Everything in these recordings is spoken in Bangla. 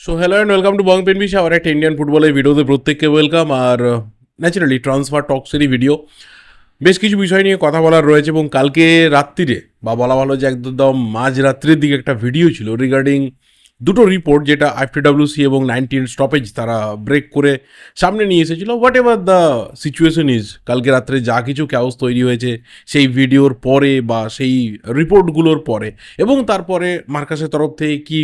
So hello and welcome to Bong Pen বিশ আবার একটা ইন্ডিয়ান ফুটবলের ভিডিওতে প্রত্যেককে ওয়েলকাম আর ন্যাচারালি ট্রান্সফার টক্সেরই ভিডিও বেশ কিছু বিষয় নিয়ে কথা বলার রয়েছে এবং কালকে রাত্রিরে, বা বলা ভালো যে একদম মাঝ রাত্রির দিকে একটা ভিডিও ছিল রিগার্ডিং দুটো রিপোর্ট যেটা আইফটিডাব্লিউসি এবং নাইনটিন স্টপেজ তারা ব্রেক করে সামনে নিয়ে এসেছিল। Whatever the situation is কালকে রাত্রে যা কিছু ক্যাওস তৈরি হয়েছে, সেই ভিডিওর পরে বা সেই রিপোর্টগুলোর পরে এবং তারপরে মার্কাসের তরফ থেকে কি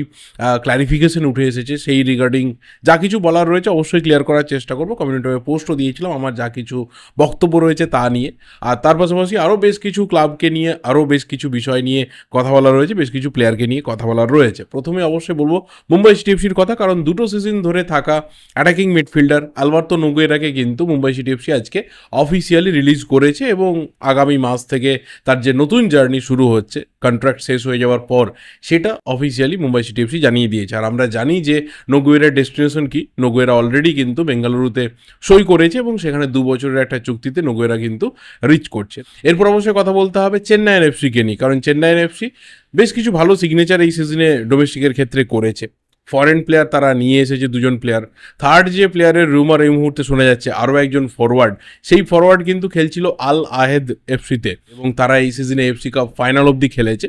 ক্ল্যারিফিকেশন উঠে এসেছে সেই রিগার্ডিং যা কিছু বলার রয়েছে অবশ্যই ক্লিয়ার করার চেষ্টা করব। কমিউনিটি পোস্টও দিয়েছিলাম, আমার যা কিছু বক্তব্য রয়েছে তা নিয়ে। আর তার পাশাপাশি আরও বেশ কিছু ক্লাবকে নিয়ে আরও বেশ কিছু বিষয় নিয়ে কথা বলার রয়েছে, বেশ কিছু প্লেয়ারকে নিয়ে কথা বলার রয়েছে। প্রথমে অবশ্যই বলব। মুম্বাই সিটিএফসির কথা, কারণ দুটো সিজন ধরে থাকা অ্যাটাকিং মিডফিল্ডার আলবার্তো নোগুয়েরাকে কিন্তু মুম্বাই সিটিএফসি আজকে অফিসিয়ালি রিলিজ করেছে এবং আগামী মাস থেকে তার যে নতুন জার্নি শুরু হচ্ছে কন্ট্রাক্ট শেষ হয়ে যাওয়ার পর সেটা অফিসিয়ালি মুম্বাই সিটি এফসি জানিয়ে দিয়েছে। আর আমরা জানি যে নগুয়েরার ডেস্টিনেশন কি? নগুয়েরা অলরেডি কিন্তু বেঙ্গালুরুতে সই করেছে এবং সেখানে দু বছরের একটা চুক্তিতে নগুয়েরা কিন্তু রিচ করছে। এরপর অবশ্যই কথা বলতে হবে চেন্নাইয়ের এফসিকে নিয়ে। কারণ চেন্নাইয়ের এফসি বেশ কিছু ভালো সিগনেচার এই সিজনে ডোমেস্টিকের ক্ষেত্রে করেছে। ফরেন প্লেয়ার তারা নিয়ে এসেছে, দুজন প্লেয়ার থার্ড যে প্লেয়ারের রুমার এই মুহূর্তে শোনা যাচ্ছে, আরও একজন ফরওয়ার্ড সেই ফরওয়ার্ড কিন্তু খেলছিল আল আহেদ এফসিতে এবং তারা এই সিজনে এফসি কাপ ফাইনাল অবধি খেলেছে।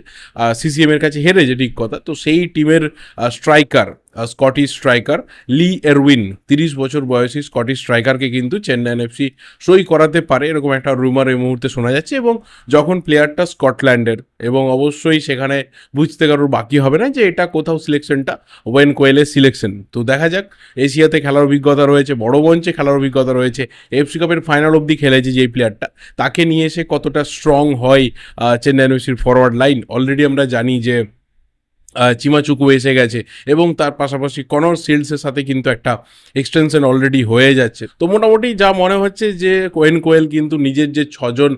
সিসিএমের কাছে হেরেছে ঠিক কথা। তো সেই টিমের striker Scottish striker Lee Erwin তিরিশ বছর বয়সী স্কটিশ স্ট্রাইকারকে কিন্তু চেন্নাইন এফসি সই করাতে পারে, এরকম একটা রুমার এই মুহূর্তে শোনা যাচ্ছে এবং যখন প্লেয়ারটা স্কটল্যান্ডের এবং অবশ্যই সেখানে বুঝতে কারোর বাকি হবে না যে এটা কোথাও সিলেকশনটা ওয়েন কোয়েলের সিলেকশন তো দেখা যাক, এশিয়াতে খেলার অভিজ্ঞতা রয়েছে, বড় মঞ্চে খেলার অভিজ্ঞতা রয়েছে এফসি কাপের ফাইনাল অবধি খেলেছে যেই প্লেয়ারটা তাকে নিয়ে এসে কতটা স্ট্রং হয় চেন্নাইন এফসির ফরওয়ার্ড লাইন অলরেডি আমরা জানি যে চিমাচুকু এসে গেছে এবং তার পাশাপাশি কনর সিল্ডসের সাথে কিন্তু একটা এক্সটেনশন অলরেডি হয়ে যাচ্ছে। তো মোটামুটি যা মনে হচ্ছে যে কোয়েন কোয়েল কিন্তু নিজের যে ছজন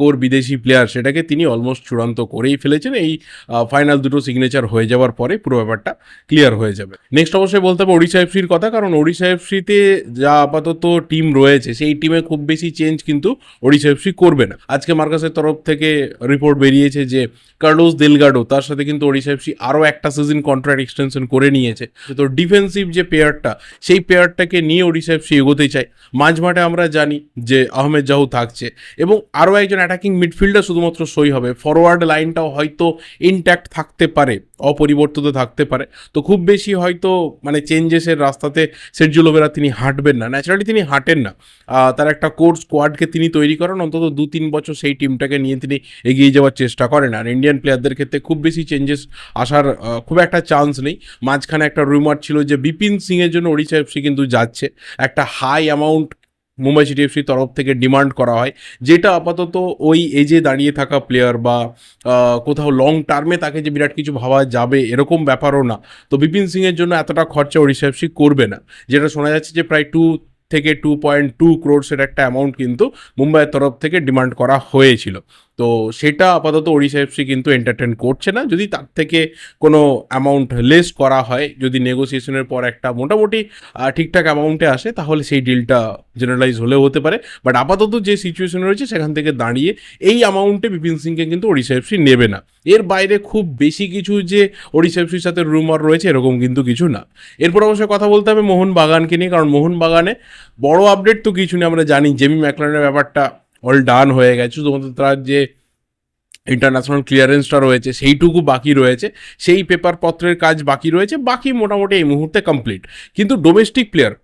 কোর বিদেশি প্লেয়ার সেটাকে তিনি অলমোস্ট চূড়ান্ত করেই ফেলেছেন। এই ফাইনাল দুটো সিগনেচার হয়ে যাওয়ার পরে পুরো ব্যাপারটা ক্লিয়ার হয়ে যাবে। নেক্সট অবশ্যই বলতে হবে ওড়িশা এফসির কথা, কারণ ওড়িশা এফসিতে যা আপাতত টিম রয়েছে, সেই টিমে খুব বেশি চেঞ্জ কিন্তু ওড়িশা এফসি করবে না। আজকে মার্কাসের তরফ থেকে রিপোর্ট বেরিয়েছে যে কার্লোস দেলগাডো, তার সাথে কিন্তু ওড়িশা এফসি আরও একটা সিজন কন্ট্রাক্ট এক্সটেনশন করে নিয়েছে। তো ডিফেন্সিভ যে পেয়ারটা সেই পেয়ারটাকে নিয়ে ওড়িশা এফসি এগোতে চায়। মাঝমাঠে আমরা জানি যে আহমেদ জাহু থাকছে এবং আরও একজন অ্যাটাকিং মিডফিল্ডার শুধুমাত্র সই হবে। ফরওয়ার্ড লাইনটাও হয়তো ইনট্যাক্ট থাকতে পারে, অপরিবর্তিত থাকতে পারে। তো খুব বেশি হয়তো মানে চেঞ্জেসের রাস্তাতে সেরজুলোভেরা তিনি হাঁটবেন না। ন্যাচারালি তিনি হাঁটেন না। তার একটা কোর স্কোয়াডকে তিনি তৈরি করেন, অন্তত দু তিন বছর সেই টিমটাকে নিয়ে তিনি এগিয়ে যাওয়ার চেষ্টা করেন। আর ইন্ডিয়ান প্লেয়ারদের ক্ষেত্রে খুব বেশি চেঞ্জেস আসার খুব একটা চান্স নেই। মাঝখানে একটা রুমার ছিল যে বিপিন সিংয়ের জন্য ওড়িশা এফসি কিন্তু যাচ্ছে। একটা হাই অ্যামাউন্ট মুম্বাই সিটি এফসির তরফ থেকে ডিমান্ড করা হয়, যেটা আপাতত ওই এজে দাঁড়িয়ে থাকা প্লেয়ার বা কোথাও লং টার্মে তাকে যে বিরাট কিছু ভাবা যাবে, এরকম ব্যাপারও না। তো বিপিন সিংয়ের জন্য এতটা খরচা ওড়িশা এফসি করবে না। যেটা শোনা যাচ্ছে যে প্রায় টু থেকে টু পয়েন্ট টু ক্রোডসের একটা অ্যামাউন্ট কিন্তু মুম্বাইয়ের তরফ থেকে ডিমান্ড করা হয়েছিল। তো সেটা আপাতত ওড়িশা এফসি কিন্তু এন্টারটেন করছে না। যদি তার থেকে কোনো অ্যামাউন্ট লেস করা হয়, যদি নেগোসিয়েশনের পর একটা মোটামুটি ঠিকঠাক অ্যামাউন্টে আসে, তাহলে সেই ডিলটা জেনারেলাইজ হলেও হতে পারে। বাট আপাতত যে সিচুয়েশন রয়েছে, সেখান থেকে দাঁড়িয়ে এই অ্যামাউন্টে বিপিন সিংকে কিন্তু ওড়িশা এফসি নেবে না। এর বাইরে খুব বেশি কিছু যে ওড়িশা এফসির সাথে রুমার রয়েছে, এরকম কিন্তু কিছু না। এরপর অবশ্যই কথা বলতে হবে মোহন বাগানকে নিয়ে, কারণ মোহন বাগানে বড় আপডেট তো কিছু নেই, আমরা জানি। জেমি ম্যাকলানের ব্যাপারটা অল ডান হয়ে গেছে। শুধুমাত্র তার যে ইন্টারন্যাশনাল ক্লিয়ারেন্সটা রয়েছে, সেইটুকু বাকি রয়েছে। সেই পেপার পত্রের কাজ বাকি রয়েছে। বাকি মোটামুটি এই মুহূর্তে কমপ্লিট কিন্তু ডোমেস্টিক প্লেয়ার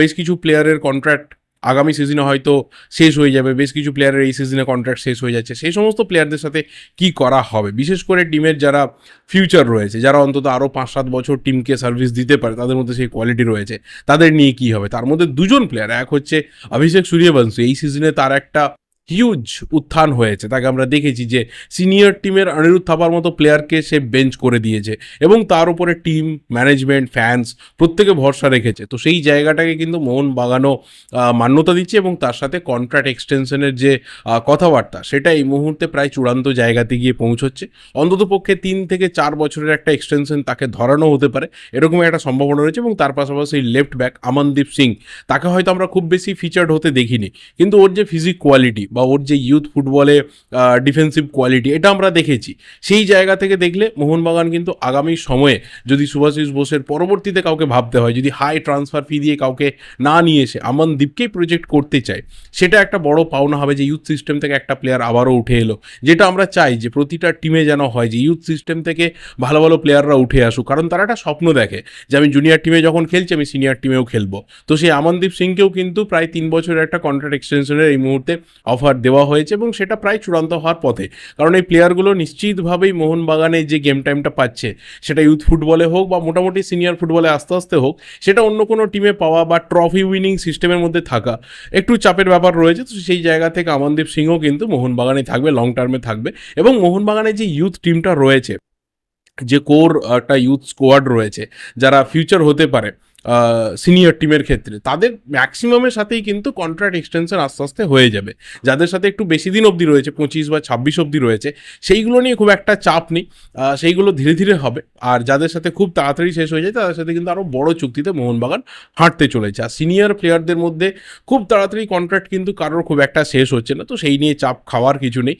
বেশ কিছু প্লেয়ারের কন্ট্রাক্ট আগামী সিজনে হয়তো শেষ হয়ে যাবে। বেশ কিছু প্লেয়ারের এই সিজনে কন্ট্রাক্ট শেষ হয়ে যাচ্ছে। সেই সমস্ত প্লেয়ারদের সাথে কি করা হবে? বিশেষ করে টিমের যারা ফিউচার রয়েছে, যারা অন্তত আরও পাঁচ সাত বছর টিমকে সার্ভিস দিতে পারে, তাদের মধ্যে সেই কোয়ালিটি রয়েছে। তাদের নিয়ে কি হবে? তার মধ্যে দুজন প্লেয়ার এক হচ্ছে অভিষেক সূর্যবংশী। এই সিজনে তার একটা হিউজ উত্থান হয়েছে। তাকে আমরা দেখেছি যে সিনিয়র টিমের অনিরুদ্ধ থাপার মতো প্লেয়ারকে সে বেঞ্চ করে দিয়েছে এবং তার উপরে টিম ম্যানেজমেন্ট ফ্যান্স প্রত্যেকে ভরসা রেখেছে। তো সেই জায়গাটাকে কিন্তু মোহন বাগানো মান্যতা দিচ্ছে এবং তার সাথে কন্ট্রাক্ট এক্সটেনশনের যে কথাবার্তা সেটা এই মুহূর্তে প্রায় চূড়ান্ত জায়গাতে গিয়ে পৌঁছচ্ছে। অন্তত পক্ষে তিন থেকে চার বছরের একটা এক্সটেনশন তাকে ধরানো হতে পারে। এরকম একটা সম্ভাবনা রয়েছে এবং তার পাশাপাশি লেফট ব্যাক আমনদীপ সিং, তাকে হয়তো আমরা খুব বেশি ফিচার্ড হতে দেখিনি। কিন্তু ওর যে ফিজিক কোয়ালিটি বা ওর যে ইউথ ফুটবলে ডিফেন্সিভ কোয়ালিটি এটা আমরা দেখেছি। সেই জায়গা থেকে দেখলে মোহনবাগান কিন্তু আগামী সময়ে যদি সুভাষিস বোসের পরবর্তীতে কাউকে ভাবতে হয়, যদি হাই ট্রান্সফার ফি দিয়ে কাউকে না নিয়ে এসে আমনদীপকেই প্রজেক্ট করতে চায়, সেটা একটা বড় পাওনা হবে যে ইউথ সিস্টেম থেকে একটা প্লেয়ার আবারও উঠে এলো। যেটা আমরা চাই যে প্রতিটা টিমে যেন হয় যে ইউথ সিস্টেম থেকে ভালো ভালো প্লেয়াররা উঠে আসুক। কারণ তারা একটা স্বপ্ন দেখে যে আমি জুনিয়র টিমে যখন খেলছি, আমি সিনিয়র টিমেও খেলব। তো সেই আমনদীপ সিংকেও কিন্তু প্রায় তিন বছরের একটা কন্ট্রাক্ট এক্সটেনশনের এই মুহূর্তে অফার দেওয়া হয়েছে এবং সেটা প্রায় চূড়ান্ত হওয়ার পথে। কারণ এই প্লেয়ারগুলো নিশ্চিতভাবেই মোহনবাগানে যে গেম টাইমটা পাচ্ছে, সেটা ইউথ ফুটবলে হোক বা মোটামুটি সিনিয়র ফুটবলে আস্তে আস্তে হোক, সেটা অন্য কোনো টিমে পাওয়া বা ট্রফি উইনিং সিস্টেমের মধ্যে থাকা একটু চাপের ব্যাপার রয়েছে। তো সেই জায়গা থেকে আমনদীপ সিংও কিন্তু মোহনবাগানে থাকবে লং টার্মে থাকবে এবং মোহনবাগানে যে ইউথ টিমটা রয়েছে, যে কোর একটা ইউথ স্কোয়াড রয়েছে, যারা ফিউচার হতে পারে সিনিয়র টিমের ক্ষেত্রে। তাদের ম্যাক্সিমামের সাথেই কিন্তু কন্ট্রাক্ট এক্সটেনশন আস্তে আস্তে হয়ে যাবে। যাদের সাথে একটু বেশি দিন অবধি রয়েছে, পঁচিশ বা ছাব্বিশ অবধি রয়েছে, সেইগুলো নিয়ে খুব একটা চাপ নেই। সেইগুলো ধীরে ধীরে হবে। আর যাদের সাথে খুব তাড়াতাড়ি শেষ হয়ে যায়, তাদের সাথে কিন্তু আরও বড় চুক্তিতে মোহনবাগান হাঁটতে চলেছে। আর সিনিয়র প্লেয়ারদের মধ্যে খুব তাড়াতাড়ি কন্ট্রাক্ট কিন্তু কারোর খুব একটা শেষ হচ্ছে না। তো সেই নিয়ে চাপ খাওয়ার কিছু নেই।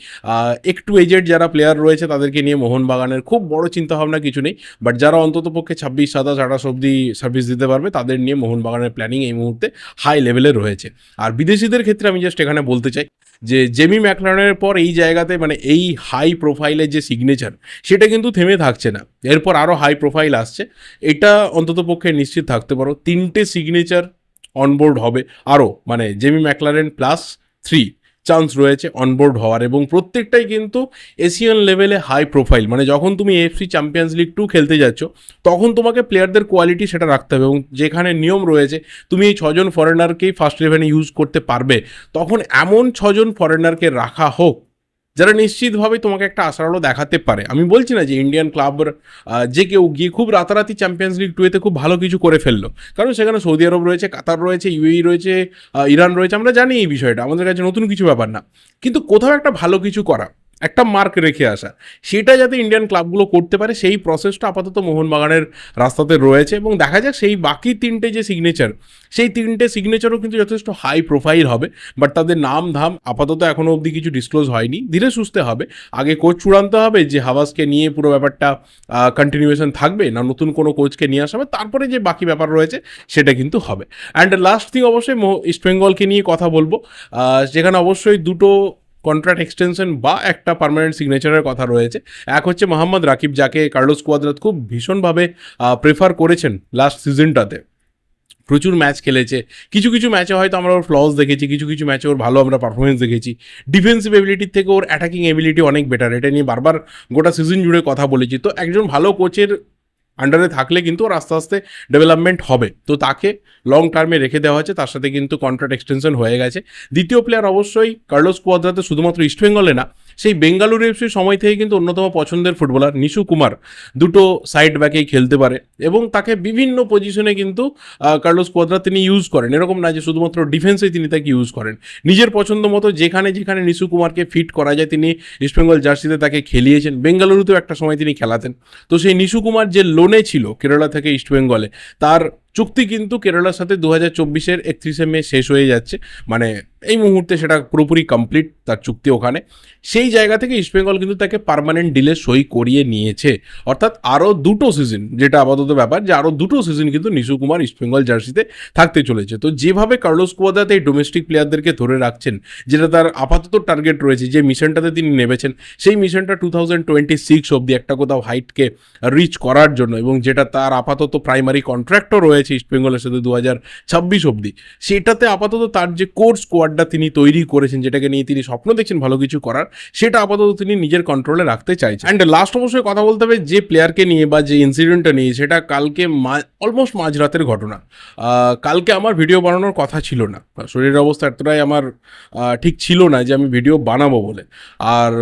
একটু এজেড যারা প্লেয়ার রয়েছে, তাদেরকে নিয়ে মোহনবাগানের খুব বড় চিন্তাভাবনা কিছু নেই। বাট যারা অন্তত পক্ষে ছাব্বিশ, সাতাশ, আঠাশ অব্দি সার্ভিস দিতে পারবে, তাদের নিয়ে মোহনবাগানের প্ল্যানিং এই মুহূর্তে হাই লেভেলে রয়েছে। আর বিদেশিদের ক্ষেত্রে আমি জাস্ট এখানে বলতে চাই যে জেমি ম্যাকলারের পর এই জায়গাতে মানে এই হাই প্রোফাইলের যে সিগনেচার সেটা কিন্তু থেমে থাকছে না। এরপর আরও হাই প্রোফাইল আসছে। এটা অন্তত পক্ষে নিশ্চিত থাকতে পারো, তিনটে সিগনেচার অনবোর্ড হবে। আরও মানে Jamie Maclaren plus three chance রয়েছে অনবোর্ড হওয়ার এবং প্রত্যেকটাই কিন্তু এশিয়ান লেভেলে হাই প্রোফাইল মানে যখন তুমি এফসি চ্যাম্পিয়ন্স লিগ টু খেলতে যাচ্ছ, তখন তোমাকে প্লেয়ারদের কোয়ালিটি সেটা রাখতে হবে এবং যেখানে নিয়ম রয়েছে, তুমি এই ছজন ফরেনারকেই ফার্স্ট ইলেভেনে ইউজ করতে পারবে। তখন এমন ছজন ফরেনারকে রাখা হোক যারা নিশ্চিতভাবে তোমাকে একটা আশার আলো দেখাতে পারে। আমি বলছি না যে ইন্ডিয়ান ক্লাব যে কেউ গিয়ে খুব রাতারাতি চ্যাম্পিয়ন্স লিগ টুয়েতে খুব ভালো কিছু করে ফেলল। কারণ সেখানে সৌদি আরব রয়েছে কাতার রয়েছে ইউএই রয়েছে ইরান রয়েছে, আমরা জানি এই বিষয়টা। আমাদের কাছে নতুন কিছু ব্যাপার না। কিন্তু কোথাও একটা ভালো কিছু করা। একটা মার্ক রেখে আসা। সেটা যাতে ইন্ডিয়ান ক্লাবগুলো করতে পারে, সেই প্রসেসটা আপাতত মোহনবাগানের রাস্তাতে রয়েছে এবং দেখা যাক সেই বাকি তিনটে যে সিগনেচার সেই তিনটে সিগনেচারও কিন্তু যথেষ্ট হাই প্রোফাইল হবে বাট তাদের নাম ধাম আপাতত এখনও অবধি কিছু ডিসক্লোজ হয়নি। ধীরে সুস্থে হবে। আগে কোচ চূড়ান্ত হবে যে হাওয়াসকে নিয়ে পুরো ব্যাপারটা কন্টিনিউয়েশন থাকবে না নতুন কোনো কোচকে নিয়ে আসা হবে তারপরে যে বাকি ব্যাপার রয়েছে সেটা কিন্তু হবে। অ্যান্ড লাস্ট থিং অবশ্যই ইস্ট বেঙ্গলকে নিয়ে কথা বলব। যেখানে অবশ্যই দুটো কন্ট্রাক্ট এক্সটেনশন বা একটা পারমানেন্ট সিগনেচারের কথা রয়েছে। এক হচ্ছে মোহাম্মদ রাকিব, যাকে কার্লোস কোয়াদ্রাত খুব ভীষণভাবে প্রেফার করেছেন লাস্ট সিজনটাতে প্রচুর ম্যাচ খেলেছে। কিছু কিছু ম্যাচে হয়তো আমরা ওর ফ্লস দেখেছি, কিছু কিছু ম্যাচে ওর ভালো আমরা পারফরমেন্স দেখেছি। ডিফেন্সিভ এবিলিটির থেকে ওর অ্যাটাকিং এবিলিটি অনেক বেটার এটা নিয়ে বারবার গোটা সিজন জুড়ে কথা বলেছি। তো একজন ভালো কোচের আন্ডারে থাকলে কিন্তু ওর আস্তে আস্তে ডেভেলপমেন্ট হবে। তো তাকে লং টার্মে রেখে দেওয়া হয়েছে, তার সাথে কিন্তু কন্ট্রাক্ট এক্সটেনশন হয়ে গেছে। দ্বিতীয় প্লেয়ার অবশ্যই কার্লোস কোয়াদ্রাতে শুধুমাত্র ইস্টবেঙ্গলে না সেই বেঙ্গালুরু এফসির সময় থেকে কিন্তু অন্যতম পছন্দের ফুটবলার নিশু কুমার দুটো সাইড ব্যাকেই খেলতে পারে এবং তাকে বিভিন্ন পজিশনে কিন্তু কার্লোস কোয়াদ্রা তিনি ইউজ করেন। এরকম না যে শুধুমাত্র ডিফেন্সে তিনি তাকে ইউজ করেন। নিজের পছন্দ মতো যেখানে যেখানে নিশু কুমারকে ফিট করা যায়, তিনি ইস্টবেঙ্গল জার্সিতে তাকে খেলিয়েছেন। বেঙ্গালুরুতেও একটা সময় তিনি খেলাতেন। তো সেই নিশু কুমার যে লোনে ছিল কেরালা থেকে ইস্টবেঙ্গলে তার চুক্তি কিন্তু কেরালার সাথে দু হাজার চব্বিশের একত্রিশে মে শেষ হয়ে যাচ্ছে। মানে এই মুহূর্তে সেটা পুরোপুরি কমপ্লিট তার চুক্তি ওখানে। সেই জায়গা থেকে ইস্টবেঙ্গল কিন্তু তাকে পার্মানেন্ট ডিলে সই করিয়ে নিয়েছে। অর্থাৎ আরও দুটো সিজন যেটা আপাতত ব্যাপার, যে আরও দুটো সিজন কিন্তু নিশু কুমার ইস্টবেঙ্গল জার্সিতে থাকতে চলেছে। তো যেভাবে কার্লোস কুয়াদাতে এই ডোমেস্টিক প্লেয়ারদেরকে ধরে রাখছেন, যেটা তার আপাতত টার্গেট রয়েছে, যে মিশনটাতে তিনি নেমেছেন, সেই মিশনটা টু থাউজেন্ড টোয়েন্টি সিক্স অব্দি একটা কোথাও হাইটকে রিচ করার জন্য এবং যেটা তার আপাতত প্রাইমারি কন্ট্রাক্টও রয়েছে ইস্টবেঙ্গলের সাথে দু হাজার ছাব্বিশ অব্দি সেটাতে আপাতত তার যে কোর স্কোয়াডটা তিনি তৈরি করেছেন, যেটাকে নিয়ে তিনি স্বপ্ন দেখছেন ভালো কিছু করার, সেটা আপাতত তিনি নিজের কন্ট্রোলে রাখতে চাইছেন। অ্যান্ড লাস্ট অবশ্যই কথা বলতে হবে, যে প্লেয়ারকে নিয়ে বা যে ইনসিডেন্টটা নিয়ে, সেটা কালকে অলমোস্ট মাঝরাতের ঘটনা। কালকে আমার ভিডিও বানানোর কথা ছিল না। শরীরের অবস্থা এতটাই আমার ঠিক ছিল না যে আমি ভিডিও বানাবো বলে। আর,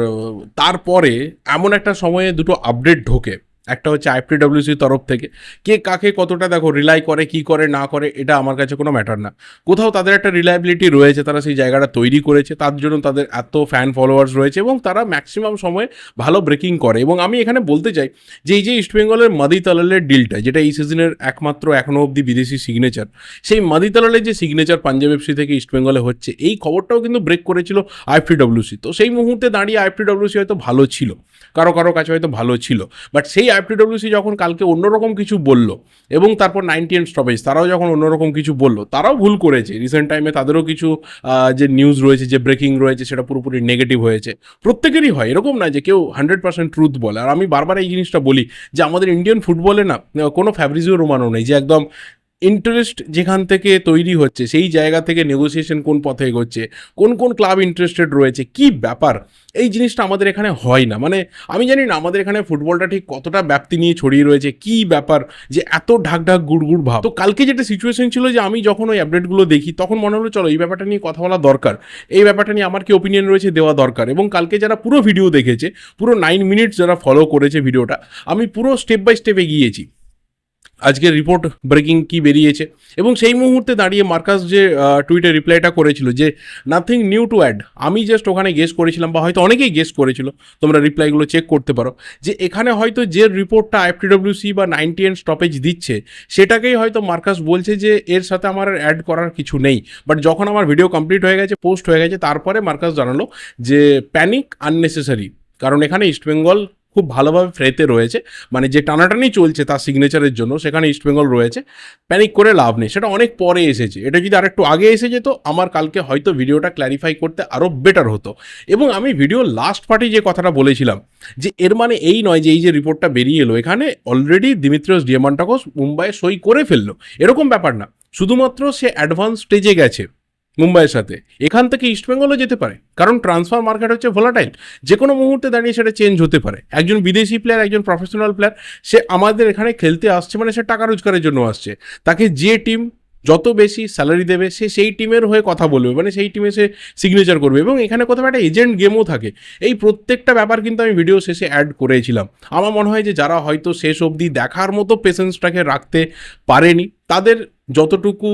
তারপরে এমন একটা সময়ে দুটো আপডেট ঢোকে। একটা হচ্ছে আইপিডব্লিউসির তরফ থেকে। কে কাকে কতটা দেখো রিলাই করে, কি করে, না করে, এটা আমার কাছে কোনো ম্যাটার না। কোথাও তাদের একটা রিলায়েবিলিটি রয়েছে, তারা সেই জায়গাটা তৈরি করেছে, তার জন্য তাদের এত ফ্যান ফলোয়ার্স রয়েছে এবং তারা ম্যাক্সিমাম সময় ভালো ব্রেকিং করে। এবং আমি এখানে বলতে চাই যে এই যে ইস্টবেঙ্গলের মাদি তালালের ডিলটা যেটা এই সিজনের একমাত্র এখনও অবধি বিদেশি সিগনেচার সেই মাদি তালালের যে সিগনেচার পাঞ্জাব এফসি থেকে ইস্টবেঙ্গলে হচ্ছে, এই খবরটাও কিন্তু ব্রেক করেছিল আইএফটিডব্লিউসি তো সেই মুহূর্তে দাঁড়িয়ে আইএফটিডব্লিউসি হয়তো ভালো ছিল, কারও কারও কাছে হয়তো ভালো ছিল বাট সেই আইএফটিডব্লিউসি যখন কালকে অন্যরকম কিছু বলল, এবং তারপর নাইনটি এন্ড স্টপেজ, তারাও যখন অন্যরকম কিছু বলল, তারাও ভুল করেছে। রিসেন্ট টাইমে তাদেরও কিছু যে নিউজ রয়েছে, যে ব্রেকিং রয়েছে, সেটা পুরোপুরি নেগেটিভ হয়েছে। প্রত্যেকেরই হয়, এরকম না যে কেউ হান্ড্রেড পার্সেন্ট ট্রুথ বলে। আর আমি বারবার এই জিনিসটা বলি যে আমাদের ইন্ডিয়ান ফুটবলে না, কোনো ফ্যাব্রিজিও রোমানো নেই যে একদম ইন্টারেস্ট যেখান থেকে তৈরি হচ্ছে, সেই জায়গা থেকে নেগোসিয়েশন কোন পথে এগোচ্ছে, কোন কোন ক্লাব ইন্টারেস্টেড রয়েছে, কি ব্যাপার? এই জিনিসটা আমাদের এখানে হয় না। মানে আমি জানি না আমাদের এখানে ফুটবলটা ঠিক কতটা ব্যাপ্তি নিয়ে ছড়িয়ে রয়েছে, কি ব্যাপার, যে এত ঢাক ঢাক গুড় গুড় ভাব। তো কালকে যেটা সিচুয়েশন ছিল যে আমি যখন ওই আপডেটগুলো দেখি, তখন মনে হলো, চলো, এই ব্যাপারটা নিয়ে কথা বলা দরকার। এই ব্যাপারটা নিয়ে আমার কি ওপিনিয়ন রয়েছে, দেওয়া দরকার। এবং কালকে যারা পুরো ভিডিও দেখেছে, পুরো নাইন মিনিটস যারা ফলো করেছে ভিডিওটা আমি পুরো স্টেপ বাই স্টেপ এগিয়েছি। আজকের রিপোর্ট ব্রেকিং কি বেরিয়েছে? এবং সেই মুহূর্তে দাঁড়িয়ে মার্কাস যে টুইটে রিপ্লাইটা করেছিল যে নাথিং নিউ টু অ্যাড আমি জাস্ট ওখানে গেস করেছিলাম, বা হয়তো অনেকেই গেস করেছিল, তোমরা রিপ্লাইগুলো চেক করতে পারো, যে এখানে হয়তো যে রিপোর্টটা এফটিডব্লিউসি বা নাইনটি এন স্টপেজ দিচ্ছে, সেটাকেই হয়তো মার্কাস বলছে যে, এর সাথে আমার অ্যাড করার কিছু নেই। বাট যখন আমার ভিডিও কমপ্লিট হয়ে গেছে পোস্ট হয়ে গেছে, তারপরে মার্কাস জানালো যে প্যানিক আননেসেসারি কারণ এখানে ইস্টবেঙ্গল খুব ভালোভাবে ফ্রেতে রয়েছে। মানে যে টানাটানি চলছে তার সিগনেচারের জন্য সেখানে ইস্টবেঙ্গল রয়েছে। প্যানিক করে লাভ নেই। সেটা অনেক পরে এসেছে। এটা যদি আরেকটু আগে এসে যেত, আমার কালকে হয়তো ভিডিওটা ক্ল্যারিফাই করতে আরও বেটার হতো। এবং আমি ভিডিও লাস্ট পার্টি যে কথাটা বলেছিলাম, যে এর মানে এই নয় যে এই যে রিপোর্টটা বেরিয়ে এলো, এখানে অলরেডি দিমিত্রিয়স ডিয়ামান্টাকোস মুম্বাইয়ে সই করে ফেলল। এরকম ব্যাপার না। শুধুমাত্র সে অ্যাডভান্স স্টেজে গেছে। মুম্বাইয়ের সাথে। এখান থেকে ইস্টবেঙ্গলও যেতে পারে। কারণ ট্রান্সফার মার্কেট হচ্ছে ভোলাটাইল যে কোনো মুহূর্তে দাঁড়িয়ে সেটা চেঞ্জ হতে পারে। একজন বিদেশি প্লেয়ার একজন প্রফেশনাল প্লেয়ার সে আমাদের এখানে খেলতে আসছে মানে সে টাকা রোজগারের জন্য আসছে। তাকে যে টিম যত বেশি স্যালারি দেবে, সে সেই টিমের হয়ে কথা বলবে। মানে সেই টিমে সে সিগনেচার করবে। এবং এখানে কোথাও একটা এজেন্ট গেমও থাকে। এই প্রত্যেকটা ব্যাপার কিন্তু আমি ভিডিও শেষে অ্যাড করেছিলাম। আমার মনে হয় যে যারা হয়তো শেষ অবধি দেখার মতো পেশেন্সটাকে রাখতে পারেনি, তাদের যতটুকু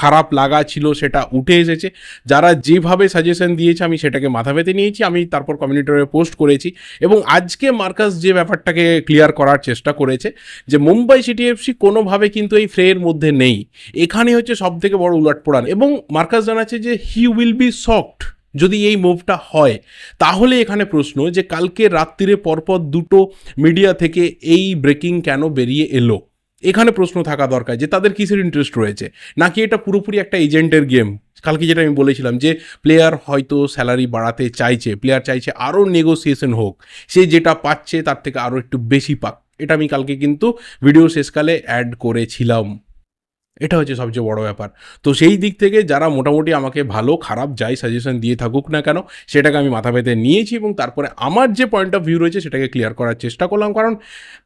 খারাপ লাগা ছিল, সেটা উঠে এসেছে। যারা যেভাবে সাজেশন দিয়েছে, আমি সেটাকে মাথা পেতে নিয়েছি। আমি তারপর কমিউনিটারে পোস্ট করেছি এবং আজকে মার্কাস যে ব্যাপারটাকে ক্লিয়ার করার চেষ্টা করেছে যে মুম্বাই সিটি এফসি কোনোভাবে কিন্তু এই ফ্রেয়ের মধ্যে নেই। এখানে হচ্ছে সব থেকে বড় উলাটপোড়ান এবং মার্কাস জানাচ্ছে যে হি উইল বি শকড যদি এই মুভটা হয়। তাহলে এখানে প্রশ্ন যে কালকে রাত্রিরে পরপর দুটো মিডিয়া থেকে এই ব্রেকিং কেন বেরিয়ে এলো? এখানে প্রশ্ন থাকা দরকার যে তাদের কিসের ইন্টারেস্ট রয়েছে? নাকি এটা পুরোপুরি একটা এজেন্টের গেম কালকে যেটা আমি বলেছিলাম যে প্লেয়ার হয়তো স্যালারি বাড়াতে চাইছে প্লেয়ার চাইছে আরও নেগোসিয়েশন হোক, সে যেটা পাচ্ছে তার থেকে আরও একটু বেশি পাক। এটা আমি কালকে কিন্তু ভিডিও শেষকালে অ্যাড করেছিলাম। এটা হচ্ছে সবচেয়ে বড় ব্যাপার। তো সেই দিক থেকে যারা মোটামুটি আমাকে ভালো, খারাপ যাই সাজেশন দিয়ে থাকুক না কেন, সেটাকে আমি মাথা পেতে নিয়েছি এবং তারপরে আমার যে পয়েন্ট অফ ভিউ রয়েছে সেটাকে ক্লিয়ার করার চেষ্টা করলাম। কারণ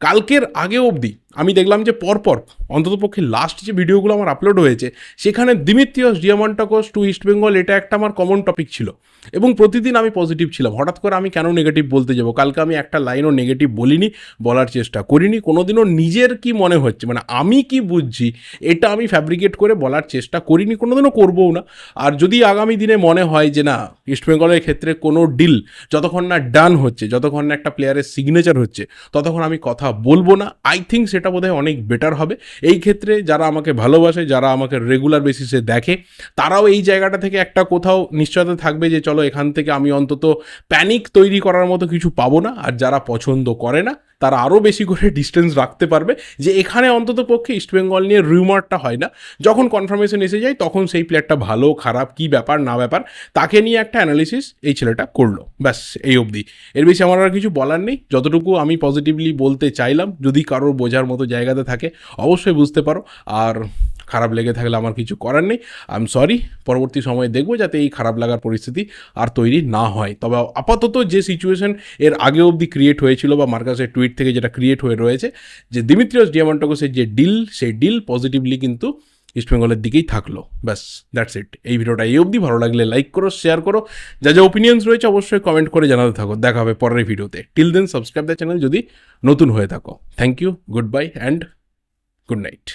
কালকের আগে অবধি আমি দেখলাম যে পরপর অন্ততপক্ষে লাস্ট যে ভিডিওগুলো আমার আপলোড হয়েছে, সেখানে দিমিত্রিয়স ডিয়ামন্টাকোস টু ইস্টবেঙ্গল এটা একটা আমার কমন টপিক ছিল। এবং প্রতিদিন আমি পজিটিভ ছিলাম। হঠাৎ করে আমি কেন নেগেটিভ বলতে যাব? কালকে আমি একটা লাইনও নেগেটিভ বলিনি, বলার চেষ্টা করিনি। কোনোদিনও নিজের কি মনে হচ্ছে? মানে আমি কি বুঝছি? এটা আমি ফ্যাব্রিকেট করে বলার চেষ্টা করিনি, কোনোদিনও করবও না। আর যদি আগামী দিনে মনে হয় যে না ইস্টবেঙ্গলের ক্ষেত্রে কোনো ডিল যতক্ষণ না ডান হচ্ছে, যতক্ষণ না একটা প্লেয়ারের সিগনেচার হচ্ছে, ততক্ষণ আমি কথা বলব না। আই থিঙ্ক সেটা বোধহয় অনেক বেটার হবে। এই ক্ষেত্রে যারা আমাকে ভালোবাসে, যারা আমাকে রেগুলার বেসিসে দেখে, তারাও এই জায়গাটা থেকে একটা কোথাও নিশ্চয়তা থাকবে যে, চলো এখান থেকে আমি অন্তত প্যানিক তৈরি করার মতো কিছু পাবো না। আর যারা পছন্দ করে না তারা আরও বেশি করে ডিস্টেন্স রাখতে পারবে যে এখানে অন্তত পক্ষে ইস্টবেঙ্গল নিয়ে রিউমারটা হয় না। যখন কনফার্মেশন এসে যায়, তখন সেই প্লেয়ারটা ভালো, খারাপ, কি ব্যাপার, না ব্যাপার, তাকে নিয়ে একটা অ্যানালিসিস এই ছেলেটা করল। ব্যাস, এই অবধি। এর বেশি আমার আর কিছু বলার নেই। যতটুকু আমি পজিটিভলি বলতে চাইলাম, যদি কারোর বোঝার মতো জায়গাতে থাকে, অবশ্যই বুঝতে পারো। আর খারাপ লেগে থাকলে আমার কিছু করার নেই। আই এম সরি পরবর্তী সময়ে দেখব যাতে এই খারাপ লাগার পরিস্থিতি আর তৈরি না হয়। তবে আপাতত যে সিচুয়েশন এর আগে অবধি ক্রিয়েট হয়েছিল বা মার্কাসের টুইট থেকে যেটা ক্রিয়েট হয়ে রয়েছে, যে দিমিত্রিয়স ডিয়ামান্টাকোসের যে ডিল সেই ডিল পজিটিভলি কিন্তু ইস্টবেঙ্গলের দিকেই থাকল। ব্যাস দ্যাটস ইট এই ভিডিওটা এই অবধি। ভালো লাগলে লাইক করো শেয়ার করো। যা যা ওপিনিয়ন্স রয়েছে অবশ্যই কমেন্ট করে জানাতে থাকো। দেখা হবে পরের ভিডিওতে। Till then subscribe the channel যদি নতুন হয়ে থাকো। Thank you good bye and good night